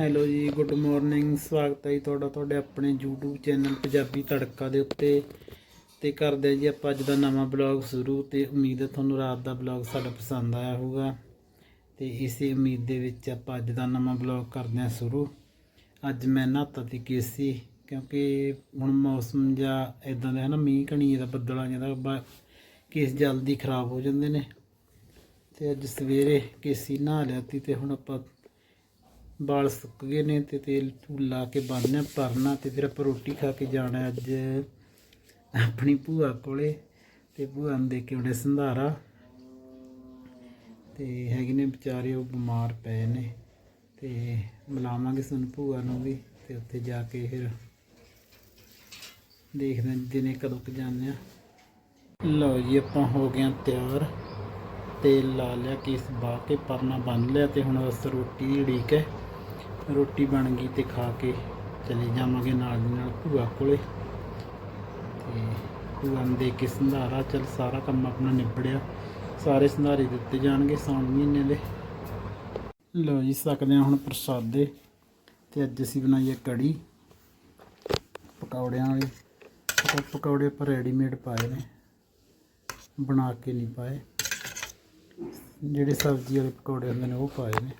Hello ਜੀ, good morning, ਸਵਾਗਤ ਹੈ ਜੀ ਤੁਹਾਡਾ, ਤੁਹਾਡੇ ਆਪਣੇ YouTube ਚੈਨਲ ਪੰਜਾਬੀ ਤੜਕਾ ਦੇ ਉੱਤੇ। ਤੇ ਕਰਦੇ ਹਾਂ ਜੀ ਆਪਾਂ ਅੱਜ ਦਾ ਨਵਾਂ ਬਲੌਗ ਸ਼ੁਰੂ ਤੇ ਉਮੀਦ ਹੈ ਤੁਹਾਨੂੰ ਰਾਤ ਦਾ ਬਲੌਗ ਸਾਡਾ ਪਸੰਦ ਆਇਆ ਹੋਊਗਾ। ਤੇ ਇਸੇ ਉਮੀਦ ਦੇ ਵਿੱਚ ਆਪਾਂ ਅੱਜ ਦਾ ਨਵਾਂ ਬਲੌਗ ਕਰਦੇ ਹਾਂ ਸ਼ੁਰੂ। ਅੱਜ ਮੈਂ ਨਹਾਤਾ ਤੀ ਕੇਸੀ, ਕਿਉਂਕਿ ਹੁਣ ਮੌਸਮ ਜਾਂ ਇਦਾਂ ਦਾ ਹੈ ਨਾ, ਮੀਂਹ ਕਣੀ ਦਾ ਬੱਦਲਾਂ ਜਿਹਾ ਦਾ ਕੇਸ ਜਲਦੀ ਖਰਾਬ ਹੋ ਜਾਂਦੇ ਨੇ। ਤੇ ਅੱਜ ਸਵੇਰੇ ਕੇਸੀ ਨਹਾ ਲਿਆ ਤੀ ਤੇ ਹੁਣ ਆਪਾਂ ਵਾਲ ਸੁੱਕ ਗਏ ਨੇ ਤੇ ਤੇਲ ਤੂਲ ਲਾ ਕੇ ਬੰਨ੍ਹਨਾ ਭਰਨਾ ਤੇ ਫਿਰ ਆਪਾਂ ਰੋਟੀ ਖਾ ਕੇ ਜਾਣਾ ਅੱਜ ਆਪਣੀ ਭੂਆ ਕੋਲੇ ਤੇ ਭੂਆ ਨੂੰ ਦੇ ਕੇ ਉਹਨੇ ਸੰਧਾਰਾ। ਤੇ ਹੈਗੇ ਨੇ ਵਿਚਾਰੇ ਉਹ ਬਿਮਾਰ ਪਏ ਨੇ ਤੇ ਮਿਲਾਵਾਂਗੇ ਸਾਨੂੰ ਭੂਆ ਨੂੰ ਵੀ ਤੇ ਉੱਥੇ ਜਾ ਕੇ ਫਿਰ ਦੇਖਦੇ ਹਾਂ ਦਿਨੇ ਕਦੋਂ ਕੁ ਜਾਂਦੇ ਆ। ਲਓ ਜੀ, ਆਪਾਂ ਹੋ ਗਏ ਹਾਂ ਤਿਆਰ। ਤੇਲ ਲਾ ਲਿਆ, ਕੇਸ ਬਾ ਕੇ ਪਰਨਾ ਬੰਨ ਲਿਆ ਤੇ ਹੁਣ ਬਸ ਰੋਟੀ ਦੀ ਉਡੀਕ ਹੈ। ਰੋਟੀ ਬਣ ਗਈ ਤੇ ਖਾ ਕੇ ਚਲੇ ਜਾਵਾਂਗੇ ਨਾਲ ਦੀ ਨਾਲ ਭੂਆ ਕੋਲੇ। ਤੇ ਭੂਆ ਨੂੰ ਦੇ ਕੇ ਸੰਧਾਰਾ, ਚਲ ਸਾਰਾ ਕੰਮ ਆਪਣਾ ਨਿਬੜਿਆ। ਸਾਰੇ ਸੰਧਾਰੇ ਦਿੱਤੇ ਜਾਣਗੇ ਸੌਣ ਮਹੀਨੇ ਦੇ। ਲਓ ਜੀ, ਸਕਦੇ ਹਾਂ ਹੁਣ ਪ੍ਰਸਾਦੇ। ਤੇ ਅੱਜ ਅਸੀਂ ਬਣਾਈ ਹੈ ਕੜੀ, ਪਕੌੜਿਆਂ ਵਾਲੀ। ਉਹ ਪਕੌੜੇ ਪਰ ਰੈਡੀਮੇਡ ਪਾਏ ਨੇ। ਬਣਾ ਕੇ ਨਹੀਂ ਪਾਏ। ਜਿਹੜੇ ਸਬਜ਼ੀ ਵਾਲੇ ਪਕੌੜੇ ਹੁੰਦੇ ਨੇ ਉਹ ਪਾਏ ਨੇ।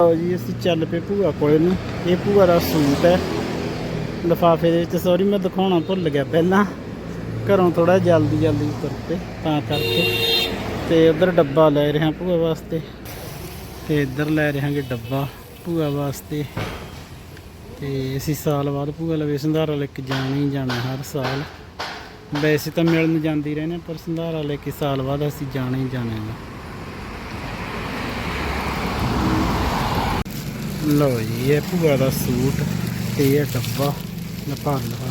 ਲਓ ਜੀ, ਅਸੀਂ ਚੱਲ ਪਏ ਭੂਆ ਕੋਲੇ ਨੂੰ। ਇਹ ਭੂਆ ਦਾ ਸੂਟ ਹੈ। ਲਿਫਾਫੇ ਦੇ ਵਿੱਚ ਸੌਰੀ ਮੈਂ ਦਿਖਾਉਣਾ ਭੁੱਲ ਗਿਆ ਪਹਿਲਾਂ। ਘਰੋਂ ਥੋੜਾ ਜਲਦੀ ਜਲਦੀ ਤੁਰ ਪਏ, ਤਾਂ ਕਰਕੇ। ਤੇ ਉਧਰ ਡੱਬਾ ਲੈ ਰਿਹਾ ਭੂਆ ਵਾਸਤੇ। ਤੇ ਇੱਧਰ ਲੈ ਰਹਾਂਗੇ ਡੱਬਾ ਭੂਆ ਵਾਸਤੇ। ਤੇ ਅਸੀਂ ਸਾਲ ਬਾਅਦ ਭੂਆ ਲਵੇ ਸੰਧਾਰਾ ਲੈ ਕੇ ਜਾਣਾ ਹੀ ਜਾਣਾ ਹਰ ਸਾਲ। ਵੈਸੇ ਤਾਂ ਮਿਲਣ ਜਾਂਦੀ ਰਹਿੰਦੇ ਪਰ ਸੰਧਾਰਾ ਲੈ ਕੇ ਸਾਲ ਬਾਅਦ ਅਸੀਂ ਜਾਣਾ ਹੀ ਜਾਣਾ ਹੈ। ਲਓ ਜੀ, ਇਹ ਭੂਆ ਦਾ ਸੂਟ ਤੇ ਇਹ ਡੱਬਾ ਲਪਾ ਲਪਾ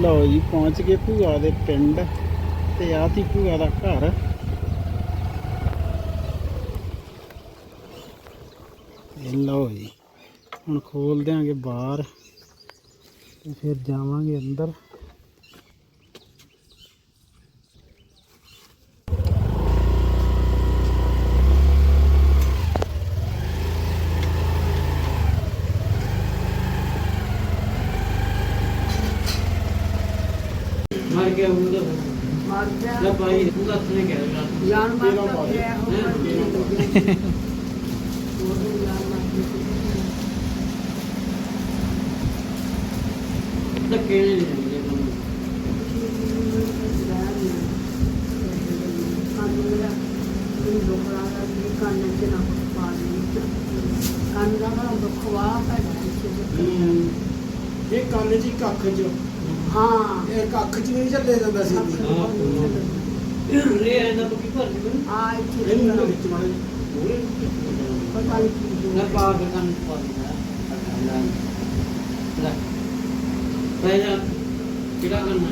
ਲਓ ਜੀ, ਪਹੁੰਚ ਗਏ ਭੂਆ ਦੇ ਪਿੰਡ ਤੇ ਆਹ ਤੀ ਭੂਆ ਦਾ ਘਰ। ਲਓ ਜੀ। ਹੁਣ ਖੋਲ ਦਿਆਂਗੇ ਬਾਹਰ ਤੇ ਫਿਰ ਜਾਵਾਂਗੇ ਅੰਦਰ। ਮਰ ਗਿਆ ਹੁੰਦਾ ਮਰ ਜਾ ਲੈ ਭਾਈ ਪੂਰਾ ਸੁਣੇ ਕਹਿ ਰਿਹਾ। ਜਾਨ ਮਰ ਗਿਆ। ਹੋ? ਤਾਂ ਕਿਹੜੇ ਨਹੀਂ ਜਾਂਦੇ ਇਹ ਕੰਨ ਹੀ ਕੱਖ 'ਚ। ਹਾਂ। ਇਹ ਕੱਖ 'ਚ ਨਹੀਂ ਚੱਲੇ ਜਾਂਦਾ ਸੀ। ਰੇ ਇਹਨਾਂ ਤੋਂ ਕੀ ਭਰ ਦੇ ਆ ਇੱਥੇ ਇਹਨੂੰ ਨਾ ਵਿੱਚ ਮਾਰੇ ਪਤਾ? ਨਹੀਂ ਨਾ। ਪਾ ਕੇ ਕੰਨ ਪਾ ਦਿੰਦਾ। ਲੈ। ਪਹਿਲਾਂ ਕਿਹੜਾ ਕਰਨਾ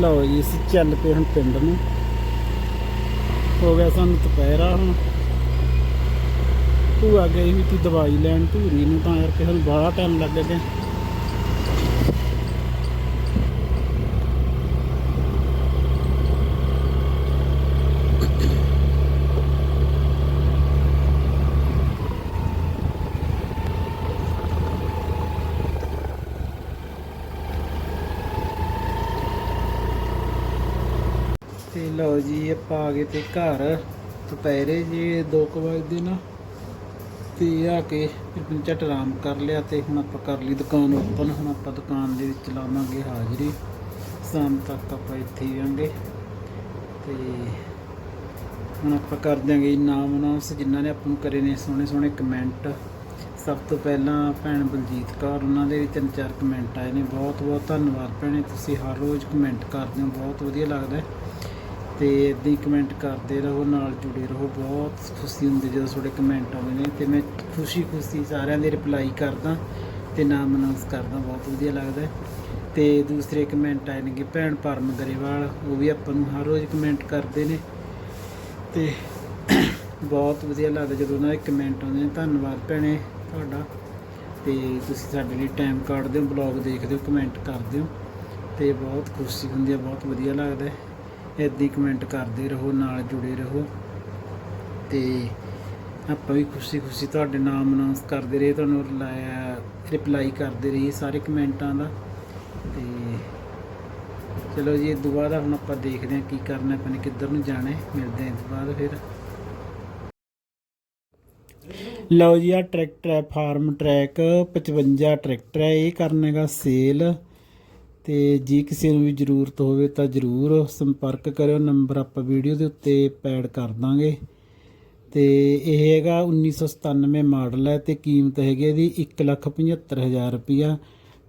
ਲਓ ਜੀ, ਅਸੀਂ ਚੱਲ ਪਏ ਹੁਣ ਪਿੰਡ ਨੂੰ। ਹੋ ਗਿਆ ਸਾਨੂੰ ਦੁਪਹਿਰਾ ਹੁਣ। ਭੂਆ ਗਈ ਵੀ ਤੀ ਦਵਾਈ ਲੈਣ, ਧੂਰੀ ਨੂੰ ਤਾਂ ਯਾਰ ਕਿਸੇ ਨੂੰ ਬੜਾ ਟਾਈਮ ਲੱਗ ਗਿਆ ਤੇ ਲਓ ਜੀ, ਆਪਾਂ ਆ ਗਏ ਤੇ ਘਰ। ਦੁਪਹਿਰੇ ਜੀ 2 ਵਜੇ ਨਾ ਤੇ ਆ ਕੇ ਫਿਰ ਝਟ ਆਰਾਮ ਕਰ ਲਿਆ ਤੇ ਹੁਣ ਆਪਾਂ ਕਰ ਲਈ ਦੁਕਾਨ ਓਪਨ। ਹੁਣ ਆਪਾਂ ਦੁਕਾਨ ਦੇ ਵਿੱਚ ਲਾਵਾਂਗੇ ਹਾਜ਼ਰੀ। ਸ਼ਾਮ ਤੱਕ ਆਪਾਂ ਇੱਥੇ ਹੀ ਆਂਗੇ ਤੇ ਹੁਣ ਆਪਾਂ ਕਰ ਦਿਆਂਗੇ ਜੀ ਨਾਮ ਅਨਾਉਂਸ। ਜਿਨ੍ਹਾਂ ਨੇ ਆਪਾਂ ਨੂੰ ਕਰੇ ਨੇ ਸੋਹਣੇ ਸੋਹਣੇ ਕਮੈਂਟ। ਸਭ ਤੋਂ ਪਹਿਲਾਂ ਭੈਣ ਬਲਜੀਤ ਕੌਰ, ਉਹਨਾਂ ਦੇ ਵੀ ਤਿੰਨ ਚਾਰ ਕਮੈਂਟ ਆਏ ਨੇ। ਬਹੁਤ ਬਹੁਤ ਧੰਨਵਾਦ ਭੈਣੇ, ਤੁਸੀਂ ਹਰ ਰੋਜ਼ ਕਮੈਂਟ ਕਰਦੇ ਹੋ। ਬਹੁਤ ਵਧੀਆ ਲੱਗਦਾ। ਹੈ ਤੇ ਇਦਾਂ ਹੀ ਕਮੈਂਟ ਕਰਦੇ ਰਹੋ, ਨਾਲ ਜੁੜੇ ਰਹੋ। ਬਹੁਤ ਖੁਸ਼ੀ ਹੁੰਦੀ ਜਦੋਂ ਤੁਹਾਡੇ ਕਮੈਂਟ ਆਉਂਦੇ ਨੇ ਤੇ ਮੈਂ ਖੁਸ਼ੀ ਖੁਸ਼ੀ ਸਾਰਿਆਂ ਦੇ ਰਿਪਲਾਈ ਕਰਦਾ ਤੇ ਨਾਮ ਅਨਾਉਂਸ ਕਰਦਾ, ਬਹੁਤ ਵਧੀਆ ਲੱਗਦਾ ਹੈ। ਤੇ ਦੂਸਰੇ ਕਮੈਂਟ ਆਏ ਨੇ ਭੈਣ ਪਰਮ ਗਰੇਵਾਲ, ਉਹ ਵੀ ਆਪਾਂ ਨੂੰ ਹਰ ਰੋਜ਼ ਕਮੈਂਟ ਕਰਦੇ ਨੇ। ਤੇ ਬਹੁਤ ਵਧੀਆ ਲੱਗਦਾ ਜਦੋਂ ਉਹਨਾਂ ਦੇ ਕਮੈਂਟ ਆਉਂਦੇ ਨੇ। ਧੰਨਵਾਦ ਭੈਣੇ ਤੁਹਾਡਾ। ਤੇ ਤੁਸੀਂ ਸਾਡੇ ਲਈ ਟਾਈਮ ਕੱਢਦੇ ਹੋ ਬਲੌਗ ਦੇਖਦੇ ਹੋ ਕਮੈਂਟ ਕਰਦੇ ਹੋ। ਤੇ ਬਹੁਤ ਖੁਸ਼ੀ ਹੁੰਦੀ ਹੈ, ਬਹੁਤ ਵਧੀਆ ਲੱਗਦਾ ਇੱਦਾਂ ਕਮੈਂਟ ਕਰਦੇ ਰਹੋ, ਨਾਲ ਜੁੜੇ ਰਹੋ ਤੇ ਆਪਾਂ ਵੀ ਖੁਸ਼ੀ ਖੁਸ਼ੀ ਤੁਹਾਡੇ ਨਾਮ ਅਨਾਉਂਸ ਕਰਦੇ ਰਹੇ ਤੁਹਾਨੂੰ ਰਿਪਲਾਈ ਕਰਦੇ ਰਹੀਏ ਸਾਰੇ ਕਮੈਂਟਾਂ ਦਾ ਤੇ ਚਲੋ ਜੀ, ਇਹ ਤੋਂ ਬਾਅਦ ਹੁਣ ਆਪਾਂ ਦੇਖਦੇ ਹਾਂ ਕੀ ਕਰਨਾ, ਆਪਾਂ ਨੇ ਕਿੱਧਰ ਨੂੰ ਜਾਣਾ ਹੈ, ਮਿਲਦੇ ਹਾਂ ਇਸ ਤੋਂ ਬਾਅਦ ਫਿਰ। ਲਓ ਜੀ ਆ ਟਰੈਕਟਰ ਹੈ ਫਾਰਮ ਟਰੈਕ 55 ਟਰੈਕਟਰ ਹੈ, ਇਹ ਕਰਨੇਗਾ ਸੇਲ ਤੇ ਜੇ ਕਿਸੇ ਨੂੰ ਵੀ ਜ਼ਰੂਰਤ ਹੋਵੇ ਤਾਂ ਜ਼ਰੂਰ ਸੰਪਰਕ ਕਰਿਓ। ਨੰਬਰ ਆਪਾਂ ਵੀਡੀਓ ਦੇ ਉੱਤੇ ਪੈਡ ਕਰ ਦਾਂਗੇ। ਤੇ ਇਹ ਹੈਗਾ 1997 ਮਾਡਲ ਹੈ ਤੇ ਕੀਮਤ ਹੈਗੀ ਇਹਦੀ 175000 ਰੁਪਿਆ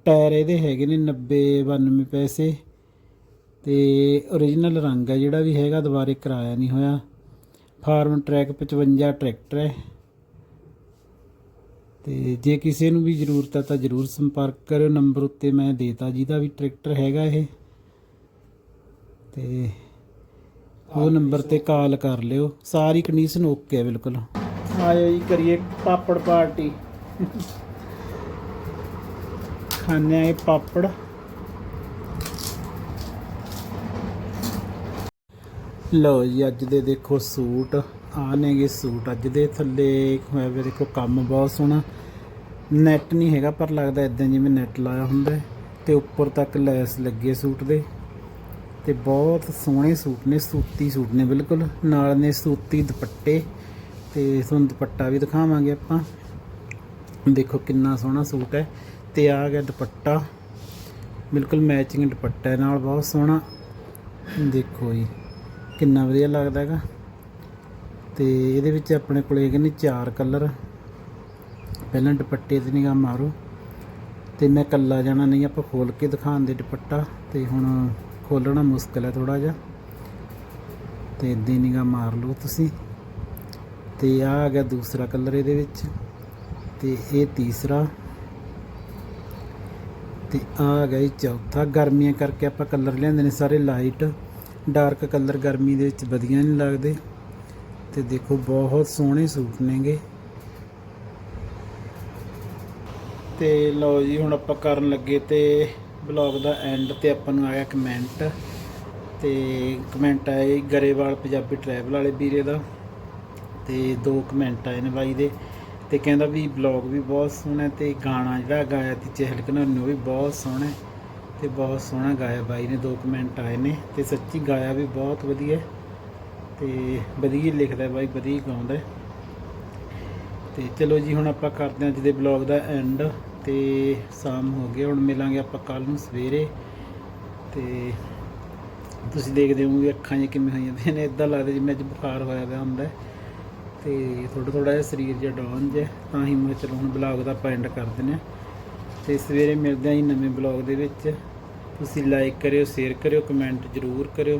ਟਾਇਰ ਇਹਦੇ ਹੈਗੇ ਨੇ 90 92 ਪੈਸੇ। ਤੇ origignal ਰੰਗ ਹੈ ਜਿਹੜਾ ਵੀ ਹੈਗਾ, ਦੁਬਾਰੇ ਕਰਾਇਆ ਨਹੀਂ ਹੋਇਆ। ਫਾਰਮ ਟਰੈਕ 55 ਟਰੈਕਟਰ ਹੈ। ਤੇ ਜੇ ਕਿਸੇ ਨੂੰ ਵੀ ਜ਼ਰੂਰਤ ਹੈ ਤਾਂ ਜ਼ਰੂਰ ਸੰਪਰਕ ਕਰਿਓ। ਨੰਬਰ ਉੱਤੇ ਮੈਂ ਦੇਤਾ ਜਿਹਦਾ ਵੀ ਟਰੈਕਟਰ ਹੈਗਾ ਇਹ। ਤੇ ਉਹ ਨੰਬਰ ਤੇ ਕਾਲ ਕਰ ਲਿਓ। ਸਾਰੀ ਕੰਡੀਸ਼ਨ ਓਕੇ ਹੈ ਬਿਲਕੁਲ। ਆਇਓ ਜੀ ਕਰੀਏ ਪਾਪੜ ਪਾਰਟੀ। ਖਾਣੇ ਆਏ ਪਾਪੜ। ਲਓ ਜੀ ਅੱਜ ਦੇ ਦੇਖੋ ਸੂਟ। ਆ ਨੇਗੇ ਸੂਟ। ਅੱਜ ਦੇ ਥੱਲੇ ਹੋਇਆ ਵੇ ਦੇਖੋ, ਕੰਮ ਬਹੁਤ ਸੋਹਣਾ। ਨੈਟ ਨਹੀਂ ਹੈਗਾ, ਪਰ ਲੱਗਦਾ ਇਦਾਂ ਜਿਵੇਂ ਨੈਟ ਲਾਇਆ ਹੁੰਦਾ ਹੈ। ਤੇ ਉੱਪਰ ਤੱਕ ਲੈਸ ਲੱਗੇ ਸੂਟ ਦੇ। ਤੇ ਬਹੁਤ ਸੋਹਣੇ ਸੂਟ ਨੇ, ਸੂਤੀ ਸੂਟ ਨੇ ਬਿਲਕੁਲ। ਨਾਲ ਨੇ ਸੂਤੀ ਦੁਪੱਟੇ ਤੇ ਤੁਹਾਨੂੰ ਦੁਪੱਟਾ ਵੀ ਦਿਖਾਵਾਂਗੇ ਆਪਾਂ। ਦੇਖੋ ਕਿੰਨਾ ਸੋਹਣਾ ਸੂਟ ਹੈ। ਤੇ ਆ ਗਿਆ ਦੁਪੱਟਾ। ਬਿਲਕੁਲ ਮੈਚਿੰਗ ਦੁਪੱਟਾ ਨਾਲ ਬਹੁਤ ਸੋਹਣਾ। ਦੇਖੋ ਜੀ, ਕਿੰਨਾ ਵਧੀਆ ਲੱਗਦਾ ਹੈਗਾ। ਤੇ ਇਹਦੇ ਵਿੱਚ ਆਪਣੇ ਕੋਲ ਹੈਗੇ ਨੇ ਚਾਰ ਕਲਰ। ਪਹਿਲਾਂ ਦੁਪੱਟੇ ਤੇ ਨਿਗਾਹ ਮਾਰੋ। ਤੇ ਮੈਂ ਕੱਲਾ ਜਾਣਾ ਨਹੀਂ, ਆਪਾਂ ਖੋਲ ਕੇ ਦਿਖਾਉਣ ਦੇ ਦੁਪੱਟਾ। ਤੇ ਹੁਣ ਖੋਲਣਾ ਮੁਸ਼ਕਲ ਹੈ ਥੋੜਾ ਜਿਹਾ। ਤੇ ਇਦਾਂ ਹੀ ਨਿਗਾਹ ਮਾਰ ਲਓ ਤੁਸੀਂ। ਤੇ ਆ ਆ ਗਿਆ ਦੂਸਰਾ ਕਲਰ ਇਹਦੇ ਵਿੱਚ। ਤੇ ਇਹ ਤੀਸਰਾ। ਤੇ ਆ ਆ ਗਿਆ ਜੀ ਚੌਥਾ। ਗਰਮੀਆਂ ਕਰਕੇ ਆਪਾਂ ਕਲਰ ਲਿਆਂਦੇ ਨੇ ਸਾਰੇ ਲਾਈਟ। ਡਾਰਕ ਕਲਰ ਗਰਮੀ ਦੇ ਵਿੱਚ ਵਧੀਆ ਨਹੀਂ ਲੱਗਦੇ। ਤੇ ਦੇਖੋ ਬਹੁਤ ਸੋਹਣੇ ਸੂਟ ਨੇਗੇ। ਤੇ ਲਓ ਜੀ, ਹੁਣ ਆਪਾਂ ਕਰਨ ਲੱਗੇ ਤੇ ਬਲੌਗ ਦਾ ਐਂਡ ਤੇ ਆਪਾਂ ਨੂੰ ਆਇਆ ਕਮੈਂਟ ਤੇ ਕਮੈਂਟ ਆਏ ਗਰੇਵਾਲ ਪੰਜਾਬੀ ਟਰੈਵਲ ਵਾਲੇ ਵੀਰੇ ਦਾ। ਤੇ ਦੋ ਕਮੈਂਟ ਆਏ ਨੇ ਬਾਈ ਦੇ। ਤੇ ਕਹਿੰਦਾ ਵੀ ਬਲੌਗ ਵੀ ਬਹੁਤ ਸੋਹਣਾ ਤੇ ਗਾਣਾ ਜਿਹੜਾ ਗਾਇਆ ਤੇ ਚਹਿਲ ਉਹ ਵੀ ਬਹੁਤ ਸੋਹਣਾ। ਹੈ ਤੇ ਬਹੁਤ ਸੋਹਣਾ ਗਾਇਆ ਬਾਈ ਨੇ, ਦੋ ਕਮੈਂਟ ਆਏ ਨੇ। ਤੇ ਸੱਚੀ ਗਾਇਆ ਵੀ ਬਹੁਤ ਵਧੀਆ। ਤੇ ਵਧੀਆ ਲਿਖਦਾ ਬਾਈ, ਵਧੀਆ ਗਾਉਂਦਾ ਹੈ। ਤੇ ਚਲੋ ਜੀ, ਹੁਣ ਆਪਾਂ ਕਰਦੇ ਹਾਂ ਅੱਜ ਦੇ ਬਲੌਗ ਦਾ ਐਂਡ ਤੇ ਸ਼ਾਮ ਹੋ ਗਈ, ਹੁਣ ਮਿਲਾਂਗੇ ਆਪਾਂ ਕੱਲ ਨੂੰ ਸਵੇਰੇ ਤੇ ਤੁਸੀਂ ਦੇਖਦੇ ਹੋਵੋਗੇ ਅੱਖਾਂ ਜਿਹੀਆਂ ਕਿਵੇਂ ਹੋ ਜਾਂਦੀਆਂ ਨੇ ਇਦਾਂ ਲੱਗਦਾ ਜਿਵੇਂ ਅੱਜ ਬੁਖਾਰ ਹੋਇਆ ਪਿਆ ਹੁੰਦਾ ਹੈ। ਤੇ ਥੋੜਾ ਥੋੜਾ ਜਿਹਾ ਸਰੀਰ ਜਿਹਾ ਡਾਊਨ ਜਿਹਾ, ਤਾਂ ਹੀ ਮੈਂ ਚਲੋ ਹੁਣ ਬਲੌਗ ਦਾ ਆਪਾਂ ਐਂਡ ਕਰ ਦਿੰਦੇ ਹਾਂ ਤੇ ਸਵੇਰੇ ਮਿਲਦੇ ਹਾਂ ਜੀ ਨਵੇਂ ਬਲੌਗ ਦੇ ਵਿੱਚ ਤੁਸੀਂ ਲਾਈਕ ਕਰਿਓ ਸ਼ੇਅਰ ਕਰਿਓ ਕਮੈਂਟ ਜ਼ਰੂਰ ਕਰਿਓ